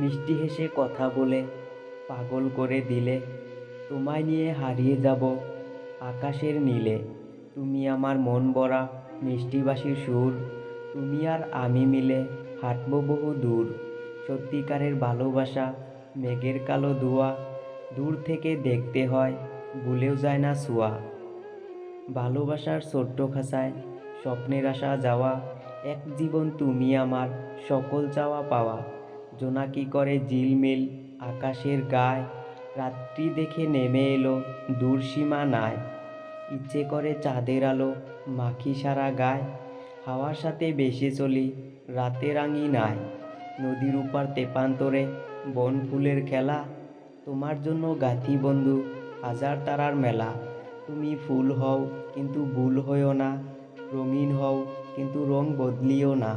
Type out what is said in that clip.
মিষ্টি হেসে কথা বলে, পাগল করে দিলে, তোমায় নিয়ে হারিয়ে যাব আকাশের নীলে। তুমি আমার মন ভরা মিষ্টিবাসীর সুর, তুমি আর আমি মিলে হাঁটব বহু দূর। সত্যিকারের ভালোবাসা, মেঘের কালো ধোয়া, দূর থেকে দেখতে হয়, ভুলেও যায় না ছোঁয়া। ভালোবাসার ছোট্ট খাঁচায় স্বপ্নের আসা যাওয়া, এক জীবন তুমি আমার সকল চাওয়া পাওয়া। জোনাকি করে ঝিলমিল আকাশের গায়? রাত্রি দেখে নেমে এলো দূর সীমা নাই ইচ্ছে করে চাঁদের আলো মাখি সারা গায়। হাওয়ার সাথে বেসে চলি রাতের নাই নদীর উপার তেপান্তরে বন ফুলের খেলা। তোমার জন্য গাথি বন্ধু হাজার তারার মেলা। তুমি ফুল হও কিন্তু ভুল হইও না, রঙিন হও কিন্তু রং বদলিও না।